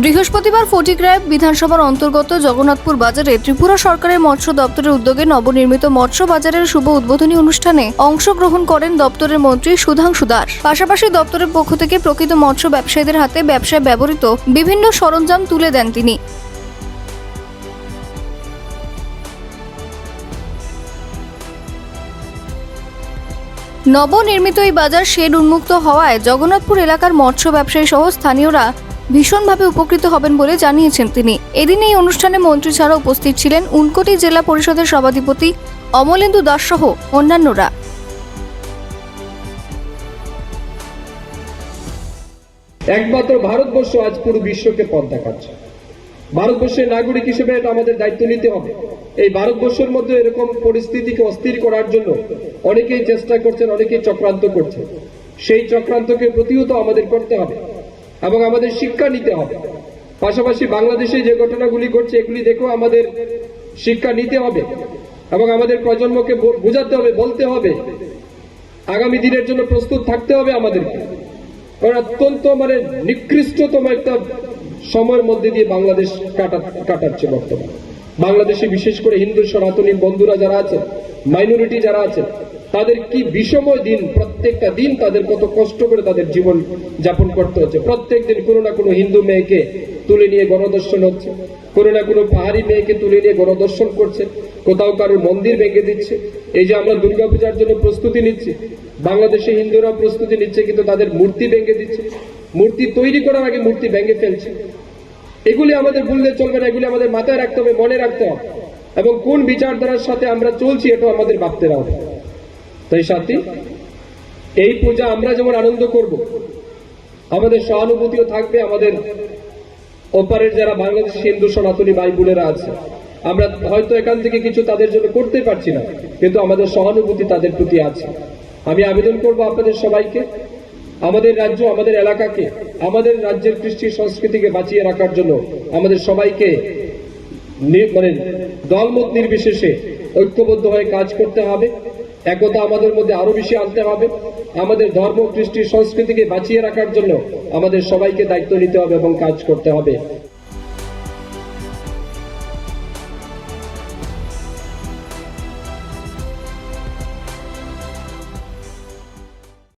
বৃহস্পতিবার ফটিকরায় বিধানসভার অন্তর্গত জগন্নাথপুর বাজারে ত্রিপুরা সরকারের মৎস্য দপ্তরের উদ্যোগে নবনির্মিত মৎস্য বাজারের শুভ উদ্বোধনী অনুষ্ঠানে অংশগ্রহণ করেন দপ্তরের মন্ত্রী সুধাংশু দাস। পাশাপাশি দপ্তরের পক্ষ থেকে প্রকৃত মৎস্য ব্যবসায়ীদের হাতে ব্যবসায় ব্যবহৃত বিভিন্ন সরঞ্জাম তুলে দেন তিনি। নবনির্মিত এই বাজার শেড উন্মুক্ত হওয়ায় জগন্নাথপুর এলাকার মৎস্য ব্যবসায়ী সহ স্থানীয়রা ভীষণভাবে উপকৃত হবেন বলে জানিয়েছেন তিনি। এদিন এই অনুষ্ঠানে মন্ত্রী ছাড়া উপস্থিত ছিলেন উনকোটি জেলা পরিষদের সভাধিপতি অমলেন্দু দাস সহ অন্যান্যরা। একমাত্র ভারতবর্ষ আজ পুরো বিশ্বকে পথ দেখাচ্ছে ভারতবর্ষের নাগরিক হিসেবে এটা আমাদের দায়িত্ব নিতে হবে। এই ভারতবর্ষের মধ্যে এরকম পরিস্থিতিকে অস্থির করার জন্য অনেকেই চেষ্টা করছেন, অনেকেই চক্রান্ত করছেন সেই চক্রান্তকে প্রতিহত আমাদের করতে হবে। এবং আমাদের শিক্ষা নিতে হবে। পাশাপাশি বাংলাদেশে যে ঘটনাগুলি ঘটছে, এগুলি দেখেও আমাদের শিক্ষা নিতে হবে এবং আমাদের প্রজন্মকে বোঝাতে হবে, বলতে হবে। আগামী দিনের জন্য প্রস্তুত থাকতে হবে আমাদেরকে। কারণ অত্যন্ত মানে নিকৃষ্টতম একটা সময়ের মধ্যে দিয়ে বাংলাদেশ কাটা কাটাচ্ছে বর্তমানে। বাংলাদেশে বিশেষ করে হিন্দু সনাতনী বন্ধুরা যারা আছে মাইনরিটি যারা আছে তাদের কি বিষময় দিন, প্রত্যেকটা দিন তাদের কত কষ্ট করে তাদের জীবন যাপন করতে হচ্ছে। প্রত্যেক দিন কোনো না কোনো হিন্দু মেয়েকে তুলে নিয়ে গণদর্শন হচ্ছে। কোনো না কোনো পাহাড়ি মেয়েকে তুলে নিয়ে গণদর্শন করছে। কোথাও কারোর মন্দির ভেঙে দিচ্ছে। এই যে আমরা দুর্গাপূজার জন্য প্রস্তুতি নিচ্ছি, বাংলাদেশে হিন্দুরা প্রস্তুতি নিচ্ছে কিন্তু তাদের মূর্তি ভেঙে দিচ্ছে। মূর্তি তৈরি করার আগে মূর্তি ভেঙে ফেলছে। এগুলি আমাদের ভুললে চলবে না, এগুলি আমাদের মাথায় রাখতে হবে, মনে রাখতে হবে। এবং কোন বিচারধারার সাথে আমরা চলছি, এটাও আমাদের ভাবতে হবে। তাই সাথী, এই পূজা আমরা যেমন আনন্দ করব, আমাদের সহানুভূতিও থাকবে, আমাদের ওপারের যারা বাংলাদেশ হিন্দু সনাতনী ভাই বোনেরা আছে, আমরা হয়তো এখান থেকে কিছু তাদের জন্য করতে পারছি না, কিন্তু আমাদের সহানুভূতি তাদের প্রতি আছে। আমি আবেদন করব আপনাদের সবাইকে, আমাদের রাজ্য, আমাদের এলাকাকে, আমাদের রাজ্যের কৃষ্টি সংস্কৃতিকে বাঁচিয়ে রাখার জন্য আমাদের সবাইকে মানে দলমত নির্বিশেষে ঐক্যবদ্ধ হয়ে কাজ করতে হবে। একতা আমাদের মধ্যে আরও বেশি আনতে হবে। আমাদের ধর্ম, কৃষ্টি, সংস্কৃতিকে বাঁচিয়ে রাখার জন্য আমাদের সবাইকে দায়িত্ব নিতে হবে এবং কাজ করতে হবে।